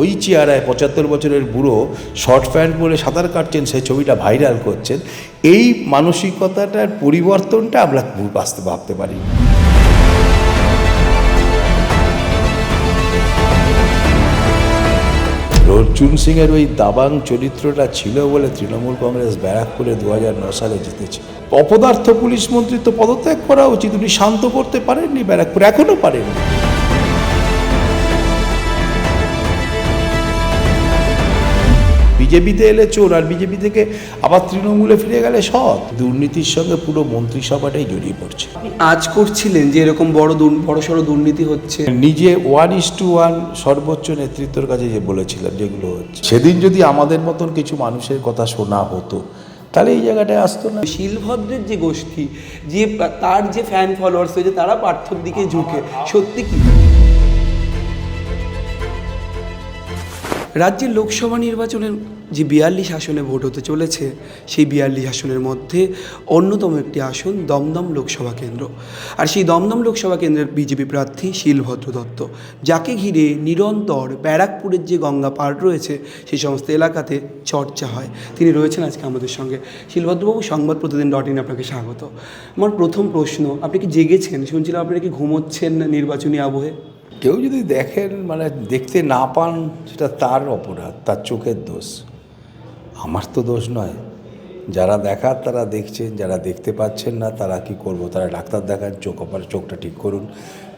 ওই চেয়ারায় পঁচাত্তর বছরের বুড়ো শর্ট প্যান্ট পরে সাঁতার কাটছেন, সেই ছবিটা ভাইরাল করছেন। এই মানসিকতাটার পরিবর্তনটা আমরা বাঁচতে ভাবতে পারি। অর্জুন সিংয়ের ওই দাবাং চরিত্রটা ছিল বলে তৃণমূল কংগ্রেস ব্যারাকপুরে দু হাজার ন সালে জিতেছে। অপদার্থ পুলিশ মন্ত্রী তো পদত্যাগ করা উচিত, উনি শান্ত করতে পারেননি ব্যারাকপুর এখনও পারেননি। বিজেপিতে এলে চোর আর বিজেপি থেকে আবার তৃণমূলে ফিরে গেলে সৎ। দুর্নীতির সঙ্গে পুরো মন্ত্রিসভাটাই জড়িয়ে পড়ছে। আজ করছিলেন যে এরকম বড় বড় সড়ো দুর্নীতি হচ্ছে। নিজে ওয়ান ইস টু ওয়ান সর্বোচ্চ নেতৃত্বের কাছে যে বলেছিলাম যেগুলো হচ্ছে। সেদিন যদি আমাদের মতন কিছু মানুষের কথা শোনা হতো তাহলে এই জায়গাটায় আসতো না। শিলভদ্রের যে গোষ্ঠী যে তার যে ফ্যান ফলোয়ার্স হয়েছে তারা পার্থর দিকে ঝুঁকে। সত্যি কি? রাজ্যের লোকসভা নির্বাচনের যে বিয়াল্লিশ আসনে ভোট হতে চলেছে, সেই বিয়াল্লিশ আসনের মধ্যে অন্যতম একটি আসন দমদম লোকসভা কেন্দ্র। আর সেই দমদম লোকসভা কেন্দ্রের বিজেপি প্রার্থী শিলভদ্র দত্ত, যাকে ঘিরে নিরন্তর ব্যারাকপুরের যে গঙ্গা পাড় রয়েছে, সেই সমস্ত এলাকাতে চর্চা হয়। তিনি রয়েছেন আজকে আমাদের সঙ্গে। শিলভদ্রবাবু, সংবাদ প্রতিদিন ডট ইন আপনাকে স্বাগত। আমার প্রথম প্রশ্ন, আপনি কি জেগেছেন? শুনছিলাম আপনি কি ঘুমোচ্ছেন নির্বাচনী আবহে। কেউ যদি দেখেন মানে দেখতে না পান, সেটা তার অপরাধ, তার চোখের দোষ। আমার তো দোষ নয়। যারা দেখার তারা দেখছেন যারা দেখতে পাচ্ছেন না তারা কি করব? তারা ডাক্তার দেখান চোখ অপার চোখটা ঠিক করুন।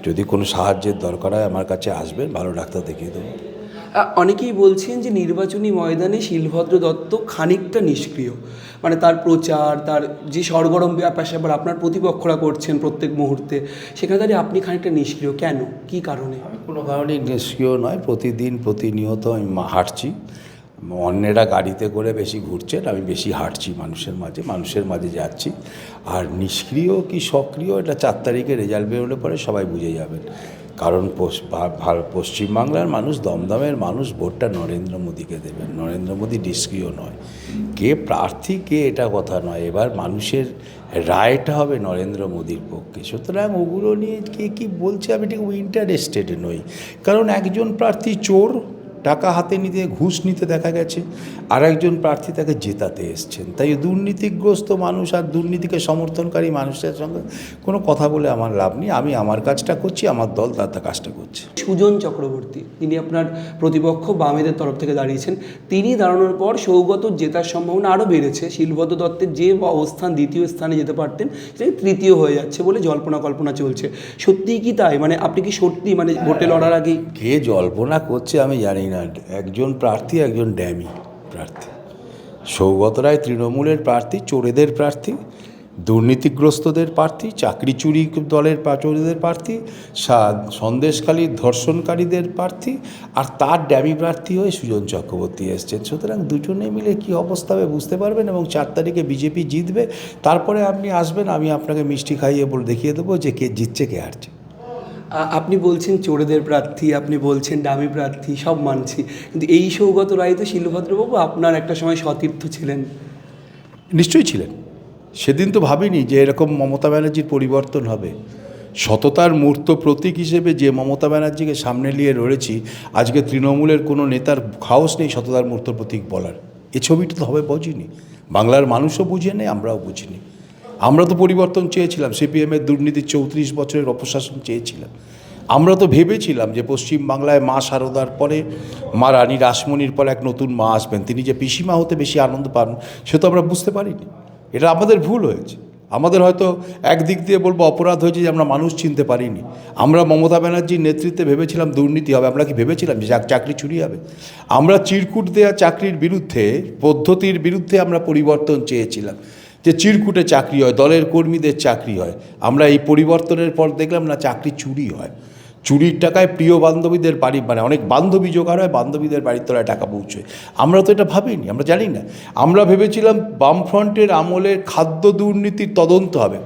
যদি কোনো সাহায্যের দরকার হয় আমার কাছে আসবেন ভালো ডাক্তার দেখিয়ে দেবো। অনেকেই বলছেন যে নির্বাচনী ময়দানে শিলভদ্র দত্ত খানিকটা নিষ্ক্রিয়। মানে তার প্রচার তার যে সরগরম ব্যাপার আপনার প্রতিপক্ষরা করছেন প্রত্যেক মুহূর্তে সেখানে দাঁড়িয়ে আপনি খানিকটা নিষ্ক্রিয় কেন? কি কারণে? আমি কোনো কারণেই নিষ্ক্রিয় নয়। প্রতিদিন প্রতিনিয়ত আমি হাঁটছি। অন্যেরা গাড়িতে করে বেশি ঘুরছেন, আমি বেশি হাঁটছি মানুষের মাঝে মানুষের মাঝে যাচ্ছি। আর নিষ্ক্রিয় কি সক্রিয়, এটা চার তারিখে রেজাল্ট বেরোলে পরে সবাই বুঝে যাবেন। কারণ পশ্চিমবাংলার মানুষ দমদমের মানুষ, ভোটটা নরেন্দ্র মোদীকে দেবেন। নরেন্দ্র মোদী নিষ্ক্রিয় নয়। কে প্রার্থী, কে এটা কথা নয়। এবার মানুষের রায়টা হবে নরেন্দ্র মোদীর পক্ষে। সুতরাং ওগুলো নিয়ে কে কী বলছে আমি ঠিক ইন্টারেস্টেড নই। কারণ একজন প্রার্থী চোর টাকা হাতে নিতে ঘুষ নিতে দেখা গেছে। আর একজন প্রার্থী তাকে জেতাতে এসছেন। তাই দুর্নীতিগ্রস্ত মানুষ আর দুর্নীতিকে সমর্থনকারী মানুষের সঙ্গে কোনো কথা বলে আমার লাভ নেই। আমি আমার কাজটা করছি আমার দল তার কাজটা করছে। সুজন চক্রবর্তী তিনি আপনার প্রতিপক্ষ বামেদের তরফ থেকে দাঁড়িয়েছেন। তিনি দাঁড়ানোর পর সৌগত জেতার সম্ভাবনা আরও বেড়েছে। শিলভদ্র দত্তের যে অবস্থান দ্বিতীয় স্থানে যেতে পারতেন সেটা তৃতীয় হয়ে যাচ্ছে বলে জল্পনা কল্পনা চলছে। সত্যিই কি তাই? মানে আপনি কি সত্যি মানে ভোটে লড়ার আগে কে জল্পনা করছে আমি জানি না। একজন প্রার্থী, একজন ড্যামি প্রার্থী। সৌগত রায় তৃণমূলের প্রার্থী, চোরেদের প্রার্থী, দুর্নীতিগ্রস্তদের প্রার্থী, চাকরি চুরি দলের চোরেদের প্রার্থী, সা- সন্দেশখালীর ধর্ষণকারীদের প্রার্থী আর তার ড্যামি প্রার্থী হয়ে সুজন চক্রবর্তী এসছেন। সুতরাং দুজনে মিলে কি অবস্থা হবে বুঝতে পারবেন এবং চার তারিখে বিজেপি জিতবে। তারপরে আপনি আসবেন, আমি আপনাকে মিষ্টি খাইয়ে বলে দেখিয়ে দেবো যে কে জিতছে, কে হারছে। আপনি বলছেন চোরেদের প্রার্থী, আপনি বলছেন দামি প্রার্থী, সব মানছি। কিন্তু এই সৌগত রায় তো শিলভদ্রবাবু আপনার একটা সময় সতীর্থ ছিলেন। নিশ্চয়ই ছিলেন। সেদিন তো ভাবিনি যে এরকম মমতা ব্যানার্জির পরিবর্তন হবে। সততার মূর্ত প্রতীক হিসেবে যে মমতা ব্যানার্জিকে সামনে নিয়ে রয়েছি আজকে তৃণমূলের কোনো নেতার খাওস নেই সততার মূর্ত প্রতীক বলার। এ ছবিটা তো হবে বুঝিনি বাংলার মানুষও বুঝে নেই আমরাও বুঝিনি। আমরা তো পরিবর্তন চেয়েছিলাম সিপিএমের দুর্নীতির চৌত্রিশ বছরের অপশাসন চেয়েছিলাম। আমরা তো ভেবেছিলাম যে পশ্চিম বাংলায় মা শারদার পরে মা রানী রাসমণির পরে এক নতুন মা আসবেন। তিনি যে পিসিমা হতে বেশি আনন্দ পান, সে তো আমরা বুঝতে পারিনি। এটা আমাদের ভুল হয়েছে। আমাদের হয়তো একদিক দিয়ে বলব অপরাধ হয়েছে যে আমরা মানুষ চিনতে পারিনি। আমরা মমতা ব্যানার্জির নেতৃত্বে ভেবেছিলাম দুর্নীতি হবে, আমরা কি ভেবেছিলাম যে চাক- চাকরি চুরি হবে? আমরা চিরকুট দেওয়া চাকরির বিরুদ্ধে, পদ্ধতির বিরুদ্ধে আমরা পরিবর্তন চেয়েছিলাম। যে চিরকুটে চাকরি হয়, দলের কর্মীদের চাকরি হয়। আমরা এই পরিবর্তনের পর দেখলাম না চাকরি চুরি হয়। চুরির টাকায় প্রিয় বান্ধবীদের বাড়ি মানে অনেক বান্ধবী জোগাড় হয়, বান্ধবীদের বাড়ির তলায় টাকা পৌঁছয়। আমরা তো এটা ভাবিনি, আমরা জানি না। আমরা ভেবেছিলাম বামফ্রন্টের আমলের খাদ্য দুর্নীতির তদন্ত হবে।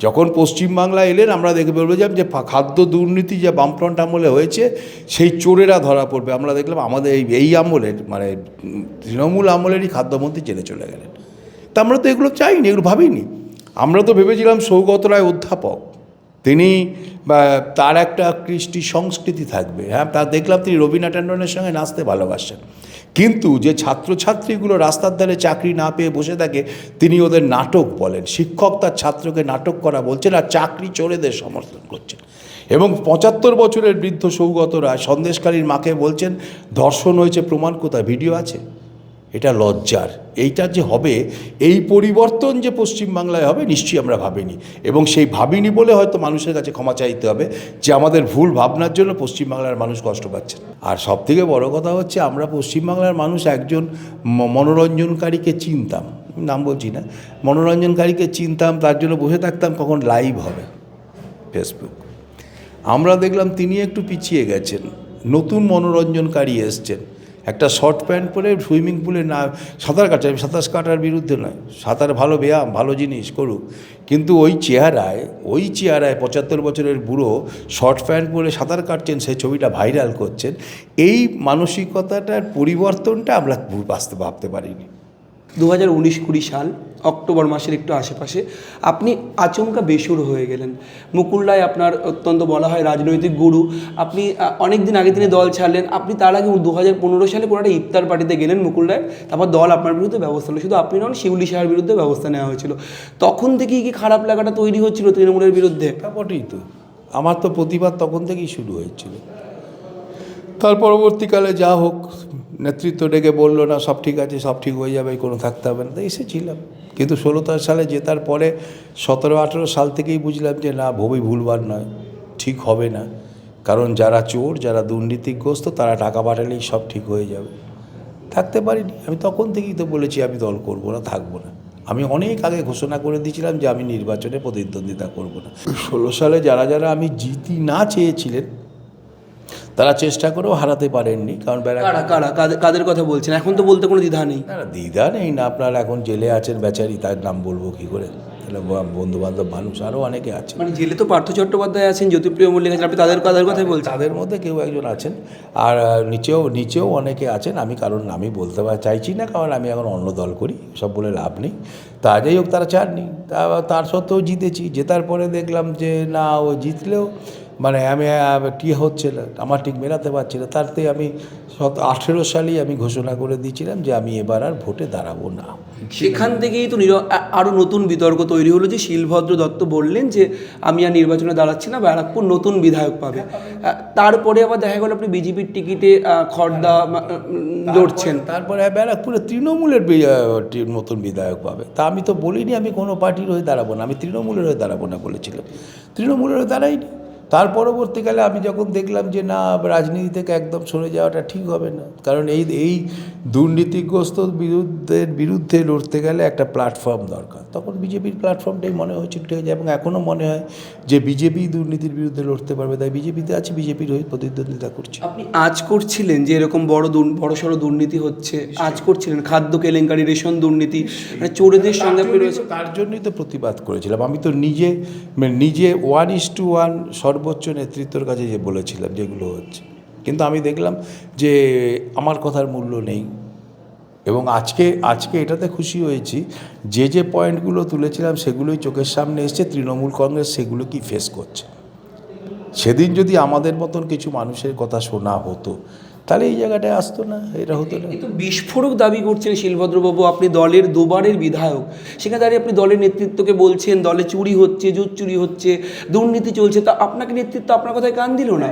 যখন পশ্চিমবাংলা এলেন, আমরা দেখে বলছিলাম যে খাদ্য দুর্নীতি যে বামফ্রন্ট আমলে হয়েছে, সেই চোরেরা ধরা পড়বে। আমরা দেখলাম আমাদের এই এই আমলের মানে তৃণমূল আমলেরই খাদ্যমন্ত্রী জেলে চলে গেলেন। তা আমরা তো এগুলো চাইনি, এগুলো ভাবিনি। আমরা তো ভেবেছিলাম সৌগত রায় অধ্যাপক। তিনি তার একটা কৃষ্টি সংস্কৃতি থাকবে। হ্যাঁ তা দেখলাম তিনি রবীন্দ্র ট্যান্ডনের সঙ্গে নাচতে ভালোবাসেন। কিন্তু যে ছাত্রছাত্রীগুলো রাস্তার ধারে চাকরি না পেয়ে বসে থাকে, তিনি ওদের নাটক বলেন। শিক্ষক তার ছাত্রকে নাটক করা বলছেন আর চাকরি চোরেদের সমর্থন করছেন। এবং পঁচাত্তর বছরের বৃদ্ধ সৌগত রায় সন্দেশকারীর মাকে বলছেন ধর্ষণ হয়েছে, প্রমাণ কোথায়? ভিডিও আছে? এটা লজ্জার। এইটা যে হবে, এই পরিবর্তন যে পশ্চিমবাংলায় হবে, নিশ্চয়ই আমরা ভাবিনি। এবং সেই ভাবিনি বলে হয়তো মানুষের কাছে ক্ষমা চাইতে হবে, যে আমাদের ভুল ভাবনার জন্য পশ্চিমবাংলার মানুষ কষ্ট পাচ্ছে। আর সবথেকে বড় কথা হচ্ছে, আমরা পশ্চিমবাংলার মানুষ একজন মনোরঞ্জনকারীকে চিনতাম। নাম বলছি না। মনোরঞ্জনকারীকে চিনতাম, তার জন্য বসে থাকতাম, কখন লাইভ হবে ফেসবুক। আমরা দেখলাম তিনি একটু পিছিয়ে গেছেন। নতুন মনোরঞ্জনকারী এসছেন। একটা শর্ট প্যান্ট পরে সুইমিং পুলে না, সাঁতার কাটছে আমি সাঁতার কাটার বিরুদ্ধে নয়। সাঁতার ভালো ব্যায়াম, ভালো জিনিস, করুক। কিন্তু ওই চেহারায় ওই চেহারায় পঁচাত্তর বছরের বুড়ো শর্ট প্যান্ট পরে সাঁতার কাটছেন সেই ছবিটা ভাইরাল করছেন, এই মানসিকতাটার পরিবর্তনটা আমরা বাঁচতে ভাবতে পারিনি। দু হাজার উনিশ কুড়ি সাল, অক্টোবর মাসের একটু আশেপাশে, আপনি আচমকা বেসুর হয়ে গেলেন। মুকুল রায় আপনার অত্যন্ত বলা হয় রাজনৈতিক গুরু। আপনি অনেক দিন আগে তিনি দল ছাড়লেন। আপনি তার আগে দু হাজার পনেরো সালে কোনো একটা ইফতার পার্টিতে গেলেন মুকুল রায়। তারপর দল আপনার বিরুদ্ধে ব্যবস্থা হলো শুধু আপনি নন, শিউলি শাহের বিরুদ্ধে ব্যবস্থা নেওয়া হয়েছিল। তখন থেকেই কি খারাপ লাগাটা তৈরি হচ্ছিল তৃণমূলের বিরুদ্ধে? বটেই তো। আমার তো প্রতিবাদ তখন থেকেই শুরু হয়েছিল। তার পরবর্তীকালে যা হোক নেতৃত্ব ডেকে বলল, না, সব ঠিক আছে, সব ঠিক হয়ে যাবে, কোনো থাকতে হবে না। তো এসেছিলাম। কিন্তু ষোলো সালে জেতার পরে সতেরো, আঠেরো সাল থেকেই বুঝলাম যে, না ভবি ভুলবার নয়, ঠিক হবে না। কারণ যারা চোর, যারা দুর্নীতিগ্রস্ত, তারা টাকা পাঠালেই সব ঠিক হয়ে যাবে। থাকতে পারিনি। আমি তখন থেকেই তো বলেছি, আমি দল করব না, থাকব না। আমি অনেক আগে ঘোষণা করে দিয়েছিলাম যে, আমি নির্বাচনে প্রতিদ্বন্দ্বিতা করব না। ষোলো সালে যারা যারা আমি জিতি না চেয়েছিলেন তারা চেষ্টা করেও হারাতে পারেননি কারণ কারা কারা? কাদের- কাদের কথা বলছেন? এখন তো বলতে কোনো দ্বিধা নেই। না দ্বিধা নেই না আপনার এখন জেলে আছেন বেচারি তার নাম বলব কী করে? বন্ধু বান্ধব মানুষ আরও অনেকে আছে মানে জেলে তো পার্থ চট্টোপাধ্যায় আছেন জ্যোতিপ্রিয় মল্লিক আছেন আপনি তাদের তাদের কথাই বলছেন। তাদের মধ্যে কেউ একজন আছেন আর নিচেও নিচেও অনেকে আছেন আমি কারণ নামই বলতে চাইছি না কারণ আমি এখন অন্য দল করি সব বলে লাভ নেই। তা যাই হোক তারা চাননি তা তার সত্ত্বেও জিতেছি জেতার পরে দেখলাম যে না ও জিতলেও মানে আমি কি হচ্ছে না আমার ঠিক মেলাতে পারছি না। তারতে আমি সত আঠেরো সালেই আমি ঘোষণা করে দিয়েছিলাম যে আমি এবার আর ভোটে দাঁড়াবো না। সেখান থেকেই তো নির- আ- আরও নতুন বিতর্ক তৈরি হলো যে শিলভদ্র দত্ত বললেন যে আমি আর নির্বাচনে দাঁড়াচ্ছি না ব্যারাকপুর নতুন বিধায়ক পাবে। তারপরে আবার দেখা গেল আপনি বিজেপির টিকিটে আ, খড়দা লড়ছেন। তারপরে ব্যারাকপুরে তৃণমূলের টি- নতুন বিধায়ক পাবে। তা আমি তো বলিনি আমি কোনো পার্টির হয়ে দাঁড়াবো না আমি তৃণমূলের হয়ে দাঁড়াবো না বলেছিলাম। তৃণমূলের হয়ে দাঁড়াইনি। তার পরবর্তীকালে আমি যখন দেখলাম যে না রাজনীতি থেকে একদম সরে যাওয়াটা ঠিক হবে না কারণ এই এই দুর্নীতিগ্রস্ত বিরুদ্ধের বিরুদ্ধে লড়তে গেলে একটা প্ল্যাটফর্ম দরকার। তখন বিজেপির প্ল্যাটফর্মটাই মনে হয়েছিল ঠিক আছে এবং এখনও মনে হয় যে বিজেপি দুর্নীতির বিরুদ্ধে লড়তে পারবে তাই বিজেপিতে আছে বিজেপির হয়ে প্রতিদ্বন্দ্বিতা করছে। আপনি আজ করছিলেন যে এরকম বড় দুর- বড় সড়ো দুর্নীতি হচ্ছে আজ করছিলেন খাদ্য কেলেঙ্কারি রেশন দুর্নীতি মানে চোরেদের সঙ্গে তার জন্যই তো প্রতিবাদ করেছিলাম। আমি তো নিজে মানে নিজে ওয়ান ইস টু ওয়ান সর্বোচ্চ নেতৃত্বর কাছে যে বলেছিলাম যেগুলো হচ্ছে। কিন্তু আমি দেখলাম যে আমার কথার মূল্য নেই। এবং আজকে আজকে এটাতে খুশি হয়েছি যে যে পয়েন্টগুলো তুলেছিলাম সেগুলোই চোখের সামনে এসছে, তৃণমূল কংগ্রেস সেগুলো কি ফেস করছে। সেদিন যদি আমাদের মতন কিছু মানুষের কথা শোনা হতো তাহলে এই জায়গাটায় আসতো না এটা হতো না। কিন্তু বিস্ফোরক দাবি করছেন শিলভদ্রবাবু আপনি দলের দুবারের বিধায়ক। সেখানে দাঁড়িয়ে আপনি দলের নেতৃত্বকে বলছেন দলে চুরি হচ্ছে জুট চুরি হচ্ছে দুর্নীতি চলছে তা আপনাকে নেতৃত্ব আপনার কথায় কান দিল না?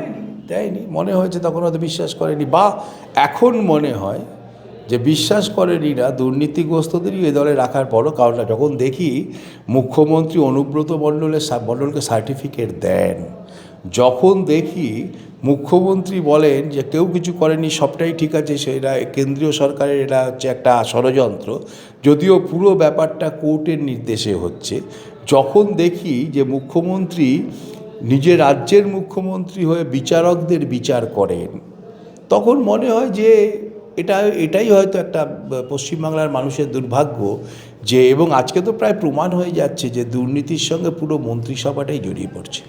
দেয়নি মনে হয়েছে তখন হয়তো বিশ্বাস করেনি বা এখন মনে হয় যে বিশ্বাস করেনি না দুর্নীতিগ্রস্তদেরই এ দলে রাখার পরও কারণটা যখন দেখি মুখ্যমন্ত্রী অনুব্রত মণ্ডলের মণ্ডলকে সার্টিফিকেট দেন যখন দেখি মুখ্যমন্ত্রী বলেন যে কেউ কিছু করেনি, সবটাই ঠিক আছে সেটা কেন্দ্রীয় সরকারের এটা হচ্ছে একটা ষড়যন্ত্র। যদিও পুরো ব্যাপারটা কোর্টের নির্দেশে হচ্ছে। যখন দেখি যে মুখ্যমন্ত্রী নিজের রাজ্যের মুখ্যমন্ত্রী হয়ে বিচারকদের বিচার করেন, তখন মনে হয় যে এটা, এটাই হয়তো একটা পশ্চিমবাংলার মানুষের দুর্ভাগ্য যে, এবং আজকে তো প্রায় প্রমাণ হয়ে যাচ্ছে যে দুর্নীতির সঙ্গে পুরো মন্ত্রিসভাটাই জড়িয়ে পড়ছে।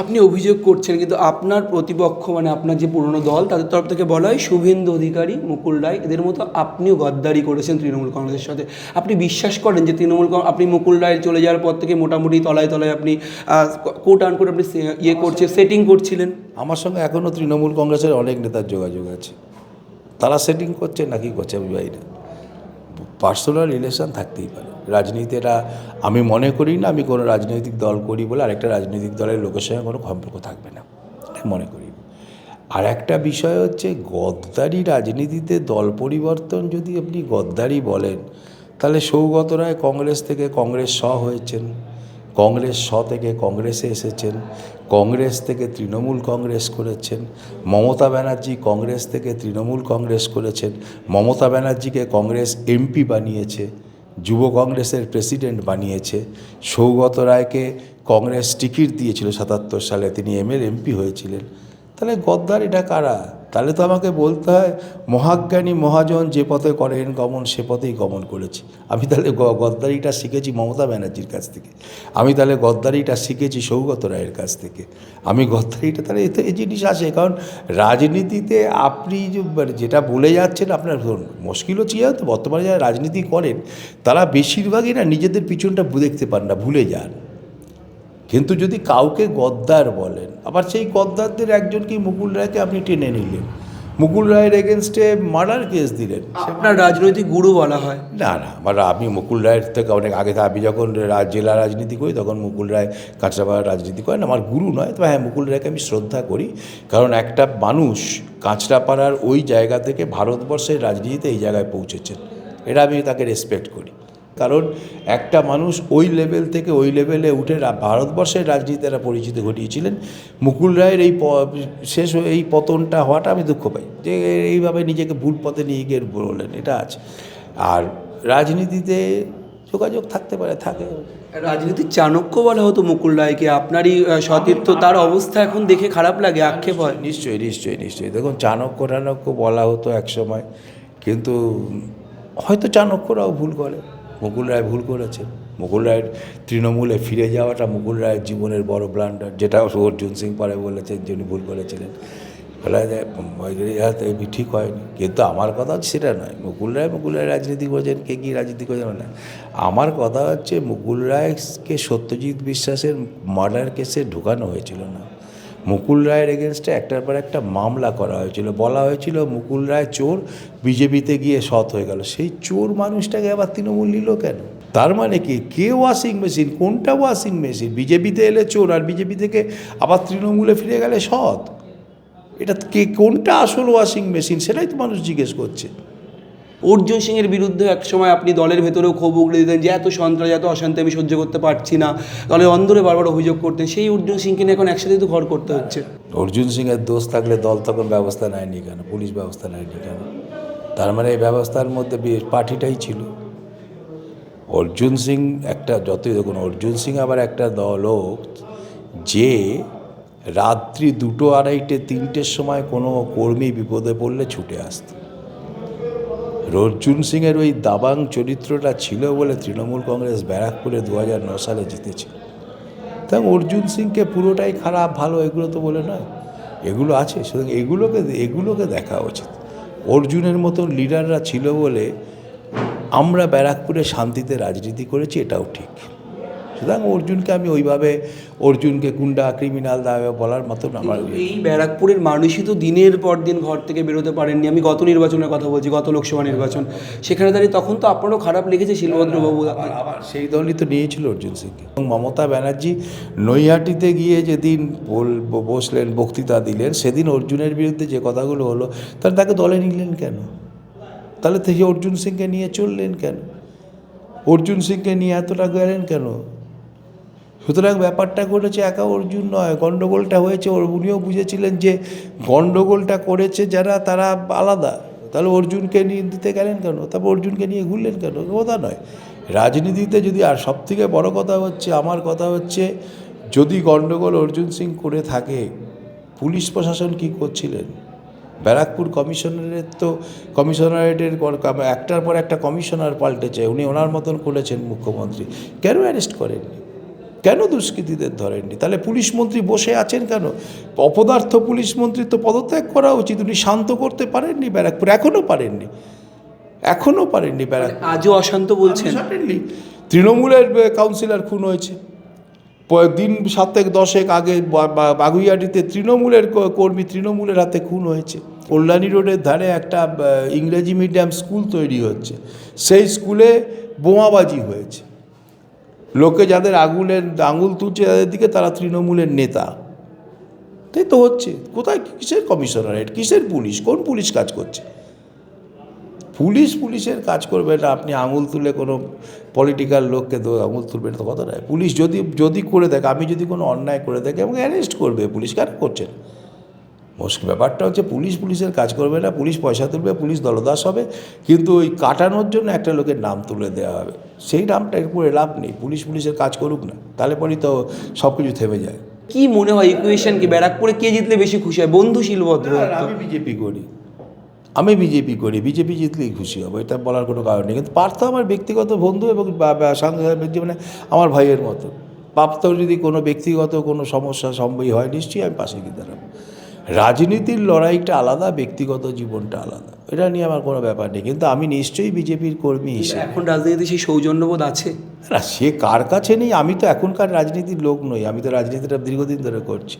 আপনি অভিযোগ করছেন কিন্তু আপনার প্রতিপক্ষ মানে আপনার যে পুরনো দল তাদের তরফ থেকে বলা হয় শুভেন্দু অধিকারী মুকুল রায়। এদের মতো আপনিও গদ্দারি করেছেন তৃণমূল কংগ্রেসের সাথে। আপনি বিশ্বাস করেন যে তৃণমূল আপনি মুকুল রায় চলে যাওয়ার পর থেকে মোটামুটি তলায় তলায় আপনি কোট আন করে আপনি ইয়ে করছে সেটিং করছিলেন? আমার সঙ্গে এখনও তৃণমূল কংগ্রেসের অনেক নেতার যোগাযোগ আছে। তারা সেটিং করছে নাকি করছে আমি বাইরে পার্সোনাল রিলেশন থাকতেই পারে। রাজনীতি এটা আমি মনে করি না, আমি কোনো রাজনৈতিক দল করি বলে আরেকটা রাজনৈতিক দলের লোকের সঙ্গে কোনো সম্পর্ক থাকবে না। মনে করি। আর একটা বিষয় হচ্ছে গদ্দারি রাজনীতিতে দল পরিবর্তন যদি আপনি গদ্দারি বলেন, তাহলে সৌগত রায় কংগ্রেস থেকে কংগ্রেস স হয়েছেন, কংগ্রেস স থেকে কংগ্রেসে এসেছেন। কংগ্রেস থেকে তৃণমূল কংগ্রেস করেছেন, মমতা ব্যানার্জি কংগ্রেস থেকে তৃণমূল কংগ্রেস করেছেন, মমতা ব্যানার্জিকে কংগ্রেস এমপি বানিয়েছে, যুব কংগ্রেসের প্রেসিডেন্ট বানিয়েছে, সৌগত রায়কে কংগ্রেস টিকিট দিয়েছিল সাতাত্তর সালে, তিনি এমএল এমপি হয়েছিলেন। তাহলে গদ্দার এটা কারা? তাহলে তো আমাকে বলতে হয়, মহাজ্ঞানী মহাজন যে পথে করেন গমন, সে পথেই গমন করেছি। আমি তাহলে গদ্দারিটা শিখেছি মমতা ব্যানার্জির কাছ থেকে। আমি তাহলে গদ্দারিটা শিখেছি সৌগত রায়ের কাছ থেকে। আমি গদ্দারিটা তাহলে এতে এই জিনিস আসে, কারণ রাজনীতিতে আপনি মানে যেটা বলে যাচ্ছেন, আপনার ধরুন মুশকিল হচ্ছে তো বর্তমানে যারা রাজনীতি করেন, তারা বেশিরভাগই না নিজেদের পিছনটা দেখতে পান না, ভুলে যান। কিন্তু যদি কাউকে গদ্দার বলেন আবার সেই গদ্দারদের একজনকে মুকুল রায়কে আপনি টেনে নিলেন। মুকুল রায়ের এগেনস্টে মার্ডার কেস দিলেন। আপনার রাজনৈতিক গুরু বলা হয়। না না মানে আমি মুকুল রায়ের থেকে অনেক আগে আমি যখন জেলা রাজনীতি করি তখন মুকুল রায় কাঁচরাপাড়া রাজনীতি করেন। আমার গুরু নয় তবে হ্যাঁ মুকুল রায়কে আমি শ্রদ্ধা করি। কারণ একটা মানুষ কাঁচরাপাড়ার ওই জায়গা থেকে ভারতবর্ষের রাজনীতিতে এই জায়গায় পৌঁছেছেন। এটা আমি তাকে রেসপেক্ট করি। কারণ একটা মানুষ ওই লেভেল থেকে ওই লেভেলে উঠে ভারতবর্ষের রাজনীতিতে একটা পরিচিতি ঘটিয়েছিলেন। মুকুল রায়ের এই প- শেষ এই পতনটা হওয়াটা আমি দুঃখ পাই। যে এইভাবে নিজেকে ভুল পথে নিয়ে গিয়ে বললেন এটা আছে। আর রাজনীতিতে যোগাযোগ থাকতে পারে থাকে। রাজনীতির চাণক্য বলা হতো মুকুল রায়কে। আপনারই সতীর্থ তার অবস্থা এখন দেখে খারাপ লাগে আক্ষেপ হয়। নিশ্চয়ই নিশ্চয়ই নিশ্চয়ই। দেখুন চাণক্য টাণক্য বলা হতো এক সময় কিন্তু হয়তো চাণক্যরাও ভুল করে। মুকুল রায় ভুল করেছে। মুকুল রায়ের তৃণমূলে ফিরে যাওয়াটা মুকুল রায়ের জীবনের বড় ব্লান্ডার যেটা অর্জুন সিং পরে বলেছেন যিনি ভুল করেছিলেন। ইহাতে ঠিক হয়নি। কিন্তু আমার কথা হচ্ছে সেটা নয়। মুকুল রায় মুকুল রায় রাজনীতি করেছেন কে কী রাজনীতি করেছেন না। আমার কথা হচ্ছে মুকুল রায়কে সত্যজিৎ বিশ্বাসের মার্ডার কেসে ঢুকানো হয়েছিল না। মুকুল রায়ের এগেনস্টে একটার পর একটা মামলা করা হয়েছিল। বলা হয়েছিল মুকুল রায় চোর, বিজেপিতে গিয়ে সৎ হয়ে গেল। সেই চোর মানুষটাকে আবার তৃণমূল নিল কেন? তার মানে কি? কে ওয়াশিং মেশিন কোনটা ওয়াশিং মেশিন বিজেপিতে এলে চোর আর বিজেপি থেকে আবার তৃণমূলে ফিরে গেলে সৎ? এটা কে কোনটা আসল ওয়াশিং মেশিন সেটাই তো মানুষ জিজ্ঞেস করছে। অর্জুন সিংয়ের বিরুদ্ধে এক সময় আপনি দলের ভেতরেও ক্ষোভ উগড়ে দিতেন যে, এত সন্ত্রাস, এত অশান্তি, আমি সহ্য করতে পারছি না। দলের অন্দরে বারবার অভিযোগ করতেন, সেই অর্জুন সিংকে নিয়ে এখন একসাথে তো ঘর করতে হচ্ছে। অর্জুন সিংয়ের দোষ থাকলে দল তখন ব্যবস্থা নেয়নি কেন? পুলিশ ব্যবস্থা নেয়নি কেন? তার মানে এই ব্যবস্থার মধ্যে পার্টিটাই ছিল। অর্জুন সিং একটা, যতই দেখুন, অর্জুন সিং আবার একটা দলক যে রাত্রি দুটো আড়াইটে, তিনটের সময় কোনো কর্মী বিপদে পড়লে ছুটে আসত। অর্জুন সিংয়ের ওই দাবাং চরিত্রটা ছিল বলে তৃণমূল কংগ্রেস ব্যারাকপুরে দু হাজার ন সালে জিতেছিল তাই অর্জুন সিংকে পুরোটাই খারাপ, ভালো এগুলো তো বলে নয়। এগুলো আছে, সুতরাং এগুলোকে এগুলোকে দেখা উচিত। অর্জুনের মতো লিডাররা ছিল বলে আমরা ব্যারাকপুরে শান্তিতে রাজনীতি করেছি, এটাও ঠিক। সুতরাং অর্জুনকে আমি ওইভাবে অর্জুনকে গুন্ডা ক্রিমিনাল দাবে বলার মতন আমার এই ব্যারাকপুরের মানুষই তো দিনের পর দিন ঘর থেকে বেরোতে পারেননি। আমি গত নির্বাচনের কথা বলছি গত লোকসভা নির্বাচন। সেখানে দাঁড়িয়ে তখন তো আপনারও খারাপ লেগেছে শিলভদ্রবাবু। আবার সেই দলই তো নিয়েছিল অর্জুন সিংকে। এবং মমতা ব্যানার্জি নৈহাটিতে গিয়ে যেদিন বসলেন বক্তৃতা দিলেন সেদিন অর্জুনের বিরুদ্ধে যে কথাগুলো হলো তাহলে তাকে দলে নিলেন কেন? তাহলে থেকে অর্জুন সিংকে নিয়ে চললেন কেন? অর্জুন সিংকে নিয়ে এতটা গেলেন কেন? সুতরাং ব্যাপারটা ঘটেছে একা অর্জুন নয়, গণ্ডগোলটা হয়েছে, ওর উনিও বুঝেছিলেন যে গণ্ডগোলটা করেছে যারা, তারা আলাদা। তাহলে অর্জুনকে নিয়ে দিতে গেলেন কেন? তারপর অর্জুনকে নিয়ে ঘুরলেন কেন? কথা নয়। রাজনীতিতে যদি, আর সব থেকে বড় কথা হচ্ছে, আমার কথা হচ্ছে, যদি গণ্ডগোল অর্জুন সিং করে থাকে, পুলিশ প্রশাসন কি করছিলেন? ব্যারাকপুর কমিশনারের তো, কমিশনারেটের একটার পর একটা কমিশনার পাল্টেছে, উনি ওনার মতন করেছেন মুখ্যমন্ত্রী। কেন অ্যারেস্ট করেননি? কেন দুষ্কৃতীদের ধরেননি? তাহলে পুলিশ মন্ত্রী বসে আছেন কেন? অপদার্থ পুলিশ মন্ত্রী তো পদত্যাগ করা উচিত উনি শান্ত করতে পারেননি ব্যারাকপুর এখনও পারেননি। এখনও পারেননি ব্যারাকপুর। আজও অশান্ত বলছেন। তৃণমূলের কাউন্সিলর খুন হয়েছে। দিন সাতেক দশেক আগে বা- বা- বাগুইয়াটিতে তৃণমূলের কর্মী তৃণমূলের হাতে খুন হয়েছে। কল্যাণী রোডের ধারে একটা ইংরেজি মিডিয়াম স্কুল তৈরি হচ্ছে। সেই স্কুলে বোমাবাজি হয়েছে। লোকে যাদের আগুনের আঙুল তুলছে তাদের দিকে তারা তৃণমূলের নেতা। তাই তো হচ্ছে। কোথায়, কিসের কমিশনারেট? কিসের পুলিশ? কোন পুলিশ কাজ করছে? পুলিশ পুলিশের কাজ করবে না। আপনি আঙুল তুলে কোনো পলিটিক্যাল লোককে আঙুল তুলবেন তো কথা নয়। পুলিশ যদি যদি করে দেখে, আমি যদি কোনো অন্যায় করে থাকি আমাকে অ্যারেস্ট করবে, পুলিশ কেন করছে না? মুশকিল ব্যাপারটা হচ্ছে পুলিশ পুলিশের কাজ করবে না, পুলিশ পয়সা তুলবে, পুলিশ দলদাস হবে। কিন্তু ওই কাটানোর জন্য একটা লোকের নাম তুলে দেওয়া হবে। সেই নামটা এরপরে লাভ নেই পুলিশ পুলিশের কাজ করুক না তাহলে পরেই তো সব কিছু থেমে যায়। কি মনে হয় ইকুয়েশন কি? ব্যারাকপুরে কে জিতলে বেশি খুশি হয়? বন্ধু শিলভদ্র আমি বিজেপি করি। আমি বিজেপি করি বিজেপি জিতলেই খুশি হব এটা বলার কোনো কারণ নেই। কিন্তু পার্থ আমার ব্যক্তিগত বন্ধু এবং মানে আমার ভাইয়ের মতো। পার্থ যদি কোনো ব্যক্তিগত কোনো সমস্যা সম্ভবই হয় নিশ্চয়ই আমি পাশে গিয়ে দাঁড়াবো। রাজনীতির লড়াইটা আলাদা ব্যক্তিগত জীবনটা আলাদা। এটা নিয়ে আমার কোনো ব্যাপার নেই। কিন্তু আমি নিশ্চয়ই বিজেপির কর্মী হিসেবে। এখন রাজনীতিতে সেই সৌজন্যবোধ আছে? না সে কার কাছে নেই? আমি তো এখনকার রাজনীতির লোক নই। আমি তো রাজনীতিটা দীর্ঘদিন ধরে করছি।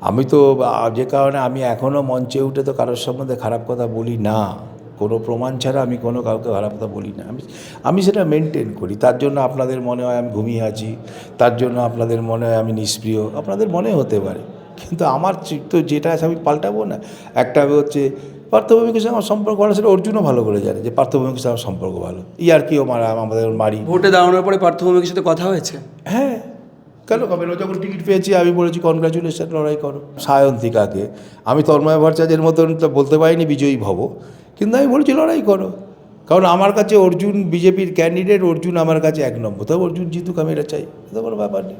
আমি তো যে কারণে আমি এখনও মঞ্চে উঠে তো কারোর সম্বন্ধে খারাপ কথা বলি না। কোনো প্রমাণ ছাড়া আমি কোনো কাউকে খারাপ কথা বলি না। আমি আমি সেটা মেনটেন করি। তার জন্য আপনাদের মনে হয় আমি ঘুমিয়ে আছি। তার জন্য আপনাদের মনে হয় আমি নিষ্প্রিয় আপনাদের মনে হতে পারে। কিন্তু আমার তো যেটা আছে আমি পাল্টাবো না। একটা হচ্ছে পার্থভূমিকের সঙ্গে আমার সম্পর্ক ভালো সেটা অর্জুনও ভালো করে জানে যে পার্থভূমিকের সঙ্গে আমার সম্পর্ক ভালো। ইয়ার কিও মারা আমাদের মারি। ভোটে দাঁড়ানোর পরে পার্থভূমিকের সাথে কথা হয়েছে? হ্যাঁ। কেন? কবে ও যখন টিকিট পেয়েছি আমি বলেছি কনগ্রাচুলেশন লড়াই করো। সায়ন্তিকাকে। আমি তন্ময় ভট্টাচার্যের মতন তো বলতে পারিনি বিজয়ী ভব। কিন্তু আমি বলছি লড়াই করো। কারণ আমার কাছে অর্জুন বিজেপির ক্যান্ডিডেট অর্জুন আমার কাছে এক নম্বর। তবে অর্জুন জিতুক আমি এটা চাই। এটা কোনো ব্যাপার নেই।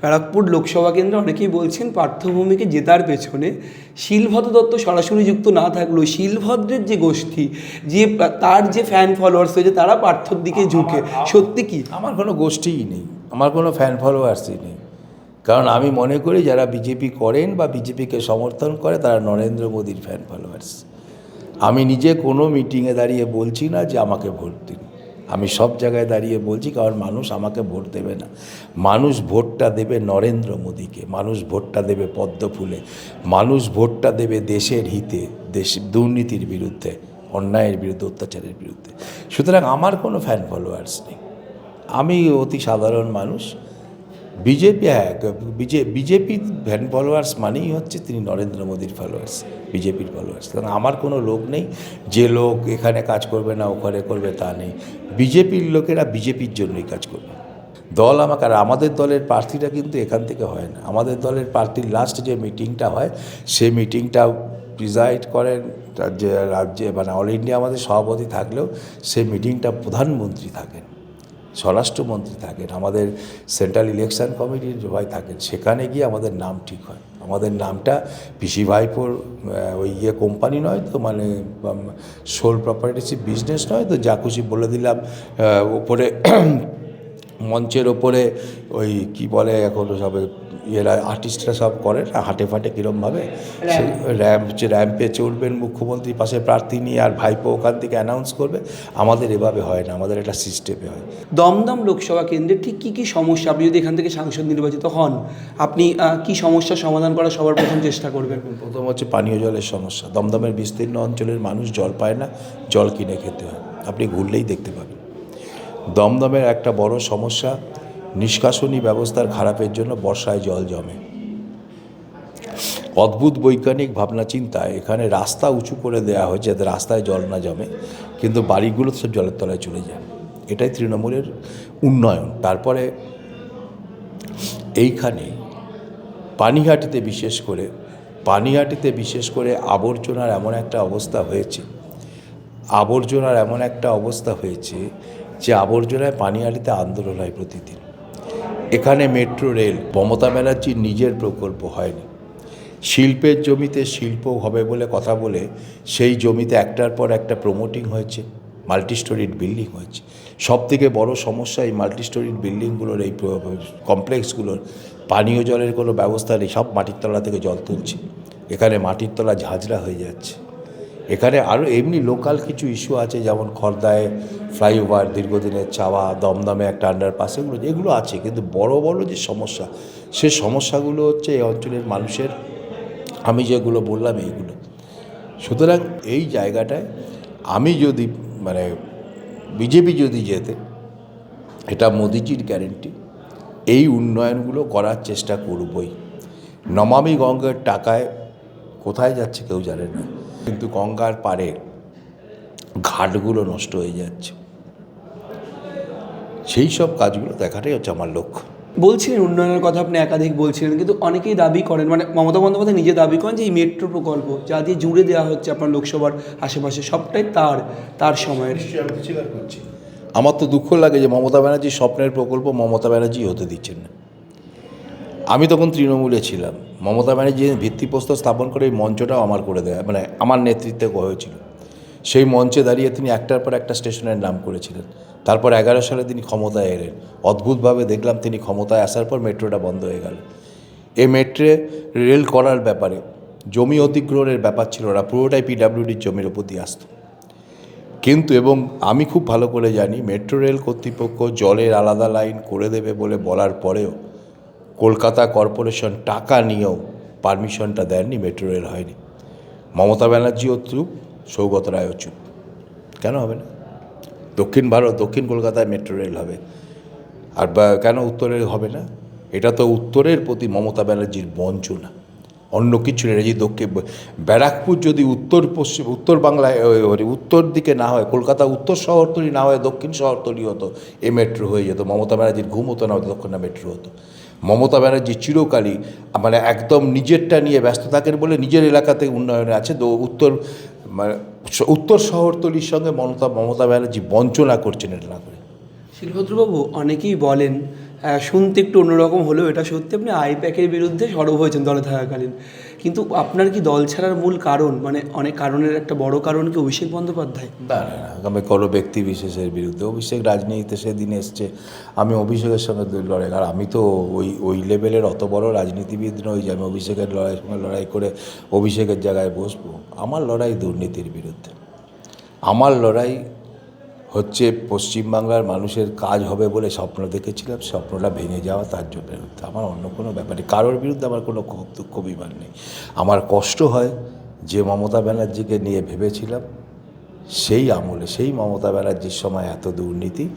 ব্যারাকপুর লোকসভা কেন্দ্রে অনেকেই বলছেন পার্থভূমিকে জেতার পেছনে শিলভদ্র দত্ত সরাসরি যুক্ত না থাকলেও শিলভদ্রের যে গোষ্ঠী যে তার যে ফ্যান ফলোয়ার্স হয়েছে তারা পার্থর দিকে ঝুঁকে। সত্যি কি? আমার কোনো গোষ্ঠীই নেই। আমার কোনো ফ্যান ফলোয়ার্সই নেই। কারণ আমি মনে করি যারা বিজেপি করেন বা বিজেপিকে সমর্থন করে তারা নরেন্দ্র মোদীর ফ্যান ফলোয়ার্স আমি নিজে কোনো মিটিংয়ে দাঁড়িয়ে বলছি না যে আমাকে ভোট দিন। আমি সব জায়গায় দাঁড়িয়ে বলছি, কারণ মানুষ আমাকে ভোট দেবে না। মানুষ ভোটটা দেবে নরেন্দ্র মোদীকে, মানুষ ভোটটা দেবে পদ্ম ফুলে মানুষ ভোটটা দেবে দেশের হিতে, দেশ, দুর্নীতির বিরুদ্ধে, অন্যায়ের বিরুদ্ধে, অত্যাচারের বিরুদ্ধে। সুতরাং আমার কোনো ফ্যান ফলোয়ার্স নেই। আমি অতি সাধারণ মানুষ। বিজেপি হ্যাঁ বিজে বিজেপির ভ্যান ফলোয়ার্স মানেই হচ্ছে তিনি নরেন্দ্র মোদীর ফলোয়ার্স বিজেপির ফলোয়ার্স কারণ আমার কোনো লোক নেই, যে লোক এখানে কাজ করবে না, ওখানে করবে, তা নেই। বিজেপির লোকেরা বিজেপির জন্যই কাজ করবে। দল আমাকে, আর আমাদের দলের প্রার্থীরা কিন্তু এখান থেকে হয় না। আমাদের দলের প্রার্থীর লাস্ট যে মিটিংটা হয়, সেই মিটিংটা প্রিজাইড করেন রাজ্যে রাজ্যে মানে অল ইন্ডিয়া আমাদের সভাপতি থাকলেও সেই মিটিংটা প্রধানমন্ত্রী থাকেন। স্বরাষ্ট্রমন্ত্রী থাকেন, আমাদের সেন্ট্রাল ইলেকশন কমিটির ভাই থাকেন, সেখানে গিয়ে আমাদের নাম ঠিক হয়। আমাদের নামটা পিসি ভাইপোর ওই ইয়ে কোম্পানি নয় তো মানে সোল প্রপার্টিসি বিজনেস নয় তো, যা খুশি বলে দিলাম। ওপরে মঞ্চের ওপরে ওই কি বলে এখন সবে ইয়েরা আর্টিস্টরা সব করে না হাটে ফাটে কীরমভাবে র্যাম্প র্যাম্পে চড়বেন মুখ্যমন্ত্রী পাশে প্রার্থী নিয়ে আর ভাইপো ওখান থেকে অ্যানাউন্স করবে আমাদের এভাবে হয় না আমাদের একটা সিস্টেমে হয়। দমদম লোকসভা কেন্দ্রে ঠিক কী কী সমস্যা? আপনি যদি এখান থেকে সাংসদ নির্বাচিত হন আপনি কি সমস্যার সমাধান করার সবার প্রথম চেষ্টা করবেন? প্রথম হচ্ছে পানীয় জলের সমস্যা। দমদমের বিস্তীর্ণ অঞ্চলের মানুষ জল পায় না জল কিনে খেতে হয়। আপনি ঘুরলেই দেখতে পাবেন। দমদমের একটা বড় সমস্যা, নিষ্কাশনী ব্যবস্থার খারাপের জন্য বর্ষায় জল জমে। অদ্ভুত বৈজ্ঞানিক ভাবনা চিন্তায় এখানে রাস্তা উঁচু করে দেওয়া হয়েছে যাতে রাস্তায় জল না জমে, কিন্তু বাড়িগুলো সব জলের তলায় চলে যায়। এটাই তৃণমূলের উন্নয়ন। তারপরে এইখানে পানিহাটিতে বিশেষ করে, পানিহাটিতে বিশেষ করে আবর্জনার এমন একটা অবস্থা হয়েছে, আবর্জনার এমন একটা অবস্থা হয়েছে যে আবর্জনায় পানিহাটিতে আন্দোলন হয় প্রতিদিন। এখানে মেট্রো, রেল, মমতা ব্যানার্জির নিজের প্রকল্প হয়নি। শিল্পের জমিতে শিল্প হবে বলে কথা বলে সেই জমিতে একটার পর একটা প্রমোটিং হয়েছে মাল্টি স্টোরিড বিল্ডিং হয়েছে। সব থেকে বড় সমস্যা এই মাল্টি স্টোরিড বিল্ডিংগুলোর এই কমপ্লেক্সগুলোর পানীয় জলের কোনো ব্যবস্থা নেই, সব মাটির তলা থেকে জল তুলছে। এখানে মাটির তলা ঝাঁঝরা হয়ে যাচ্ছে। এখানে আরও এমনি লোকাল কিছু ইস্যু আছে, যেমন খর্দায় ফ্লাইওভার দীর্ঘদিনের চাওয়া, দমদমে একটা আন্ডারপাস এগুলো এগুলো আছে। কিন্তু বড় বড় যে সমস্যা, সে সমস্যাগুলো হচ্ছে এই অঞ্চলের মানুষের, আমি যেগুলো বললাম এইগুলো। সুতরাং এই জায়গাটায় আমি যদি মানে বিজেপি যদি যেতে, এটা মোদিজির গ্যারেন্টি এই উন্নয়নগুলো করার চেষ্টা করবই। নমামি গঙ্গার টাকায় কোথায় যাচ্ছে কেউ জানে না। কিন্তু গঙ্গার পাড়ে ঘাটগুলো নষ্ট হয়ে যাচ্ছে। সেই সব কাজগুলো দেখাটাই হচ্ছে আমার লক্ষ্য। বলছিলেন উন্নয়নের কথা আপনি একাধিক বলছিলেন কিন্তু অনেকেই দাবি করেন মানে মমতা বন্দ্যোপাধ্যায় নিজে দাবি করেন যে এই মেট্রো প্রকল্প যা দিয়ে জুড়ে দেওয়া হচ্ছে আপনার লোকসভার আশেপাশে সবটাই তার তার সময়ের। আমার তো দুঃখ লাগে যে মমতা ব্যানার্জির স্বপ্নের প্রকল্প মমতা ব্যানার্জি হতে দিচ্ছেন না। আমি তখন তৃণমূলে ছিলাম। মমতা ব্যানার্জি ভিত্তিপ্রস্তর স্থাপন করে এই মঞ্চটাও আমার করে দেয় মানে আমার নেতৃত্বে হয়েছিল। সেই মঞ্চে দাঁড়িয়ে তিনি একটার পর একটা স্টেশনের নাম করেছিলেন। তারপর এগারো সালে তিনি ক্ষমতায় এলেন। অদ্ভুতভাবে দেখলাম তিনি ক্ষমতায় আসার পর মেট্রোটা বন্ধ হয়ে গেল। এই মেট্রে রেল করার ব্যাপারে জমি অধিগ্রহণের ব্যাপার ছিল না, পুরোটাই পিডাব্লিউডির জমির উপর দিয়ে আসতো। কিন্তু এবং আমি খুব ভালো করে জানি, মেট্রো রেল কর্তৃপক্ষ জলের আলাদা লাইন করে দেবে বলে বলার পরেও কলকাতা কর্পোরেশন টাকা নিয়েও পারমিশনটা দেননি, মেট্রো রেল হয়নি। মমতা ব্যানার্জিও চুপ, সৌগত রায়ও চুপ। কেন হবে না? দক্ষিণ ভারত, দক্ষিণ কলকাতায় মেট্রো রেল হবে। আর কেন উত্তরের হবে না? এটা তো উত্তরের প্রতি মমতা ব্যানার্জির বঞ্চনা। অন্য কিছু নেই। যে দক্ষিণ, ব্যারাকপুর যদি উত্তর পশ্চিম, উত্তর বাংলায় উত্তর দিকে না হয়, কলকাতা উত্তর শহরতলি না হয়, দক্ষিণ শহরতলি হতো এ মেট্রো হয়ে যেত। মমতা ব্যানার্জির ঘুম হতো না দক্ষিণা মেট্রো হতো। মমতা ব্যানার্জি চিরকালই মানে একদম নিজেরটা নিয়ে ব্যস্ত থাকেন বলে নিজের এলাকাতে উন্নয়নে আছে। তো উত্তর মানে উত্তর শহরতলির সঙ্গে মমতা মমতা ব্যানার্জি বঞ্চনা করছেন এটা না করে। শিলভদ্রবাবু অনেকেই বলেন শুনতে একটু অন্যরকম হলেও এটা সত্যি। আপনি আইপ্যাকের বিরুদ্ধে সরব হয়েছেন দলে থাকাকালীন। কিন্তু আপনার কি দল ছাড়ার মূল কারণ মানে অনেক কারণের একটা বড় কারণ কি অভিষেক বন্দ্যোপাধ্যায়? না না আমি কোনো ব্যক্তি বিশেষের বিরুদ্ধে অভিষেক রাজনীতিতে সেদিন এসছে, আমি অভিষেকের সঙ্গে লড়াই আর আমি তো ওই ওই লেভেলের অত বড় রাজনীতিবিদ নই যে আমি অভিষেকের লড়াইয়ের সঙ্গে লড়াই করে অভিষেকের জায়গায় বসবো। আমার লড়াই দুর্নীতির বিরুদ্ধে। আমার লড়াই হচ্ছে পশ্চিমবাংলার মানুষের কাজ হবে বলে স্বপ্ন দেখেছিলাম, স্বপ্নটা ভেঙে যাওয়া তার জন্য। আমার অন্য কোনো ব্যাপারে কারোর বিরুদ্ধে আমার কোনো ক্ষোভ দুঃখ বিমান নেই। আমার কষ্ট হয় যে মমতা ব্যানার্জিকে নিয়ে ভেবেছিলাম, সেই আমলে, সেই মমতা ব্যানার্জির সময় এত দুর্নীতি,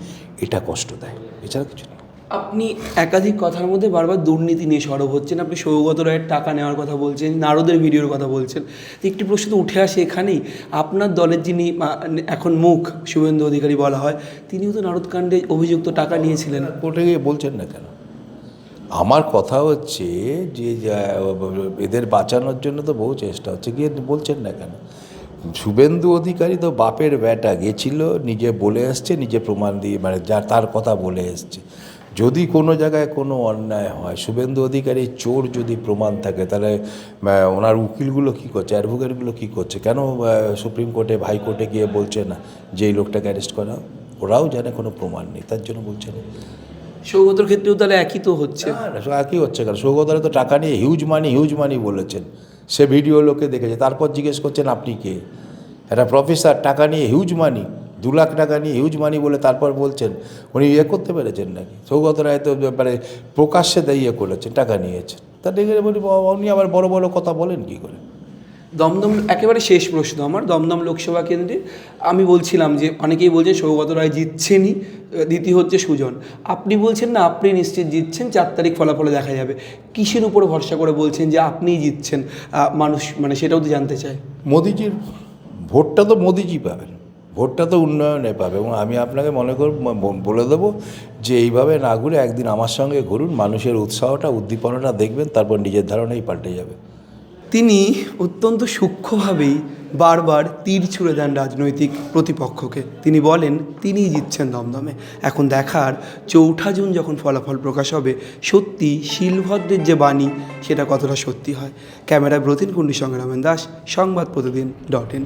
এটা কষ্ট দেয়। এছাড়া কিছু নেই। আপনি একাধিক কথার মধ্যে বারবার দুর্নীতি নিয়ে সরব হচ্ছেন। আপনি সৌগত রায়ের টাকা নেওয়ার কথা বলছেন, নারদের ভিডিওর কথা বলছেন। একটি প্রশ্ন তো উঠে আসে এখানেই। আপনার দলের যিনি এখন মুখ, শুভেন্দু অধিকারী বলা হয়, তিনিও তো নারদকাণ্ডে অভিযুক্ত টাকা নিয়েছিলেন। কোর্টে গিয়ে বলছেন না কেন? আমার কথা হচ্ছে যে এদের বাঁচানোর জন্য তো বহু চেষ্টা হচ্ছে। গিয়ে বলছেন না কেন? শুভেন্দু অধিকারী তো বাপের ব্যাটা গেছিল, নিজে বলে এসছে, নিজে প্রমাণ দিয়ে মানে যা, তার কথা বলে এসছে। যদি কোনো জায়গায় কোনো অন্যায় হয় শুভেন্দু অধিকারী চোর যদি প্রমাণ থাকে তাহলে ওনার উকিলগুলো কী করছে অ্যাডভোকেটগুলো কী করছে? কেন সুপ্রিম কোর্টে হাই কোর্টে গিয়ে বলছে না যে এই লোকটাকে অ্যারেস্ট করা? ওরাও জানে কোনো প্রমাণ নেই তার জন্য বলছে না। সৌগতর ক্ষেত্রেও তাহলে একই তো হচ্ছে। না একই হচ্ছে কারণ সৌগতরা তো টাকা নিয়ে হিউজ মানি হিউজ মানি বলেছেন। সে ভিডিও লোকে দেখেছে তারপর জিজ্ঞেস করছেন আপনি কে? একটা প্রফেসর টাকা নিয়ে হিউজ মানি দু লাখ টাকা নিয়ে হিউজ মানি বলে তারপর বলছেন উনি ইয়ে করতে পেরেছেন নাকি? সৌগত রায় তো ব্যাপারে প্রকাশ্যে দিয়ে ইয়ে করেছেন টাকা নিয়েছেন। তা দেখে বলি উনি আবার বড় বড় কথা বলেন কি করে? দমদম একেবারে শেষ প্রশ্ন আমার দমদম লোকসভা কেন্দ্রে। আমি বলছিলাম যে অনেকেই বলছেন সৌগত রায় জিতছেনই দ্বিতীয় হচ্ছে সুজন। আপনি বলছেন না আপনি নিশ্চিত জিতছেন চার তারিখ ফলাফলে দেখা যাবে। কিসের উপরে ভরসা করে বলছেন যে আপনিই জিতছেন? মানুষ মানে সেটাও তো জানতে চায়। মোদিজির ভোটটা তো মোদিজি পাবেন। ভোটটা তো উন্নয়নে পাবে এবং আমি আপনাকে মনে কর বলে দেবো যে এইভাবে না ঘুরে একদিন আমার সঙ্গে ঘুরুন, মানুষের উৎসাহটা, উদ্দীপনাটা দেখবেন, তারপর নিজের ধারণাই পাল্টে যাবে। তিনি অত্যন্ত সূক্ষ্মভাবেই বারবার তীর ছুঁড়ে দেন রাজনৈতিক প্রতিপক্ষকে। তিনি বলেন, তিনিই জিতছেন দমদমে। এখন দেখার চৌঠা জুন যখন ফলাফল প্রকাশ হবে, সত্যি শিলভদ্রের যে বাণী, সেটা কতটা সত্যি হয়? ক্যামেরায় ব্রতিন কুণ্ডির সঙ্গে রমেন দাস, সংবাদ প্রতিদিন ডট ইন।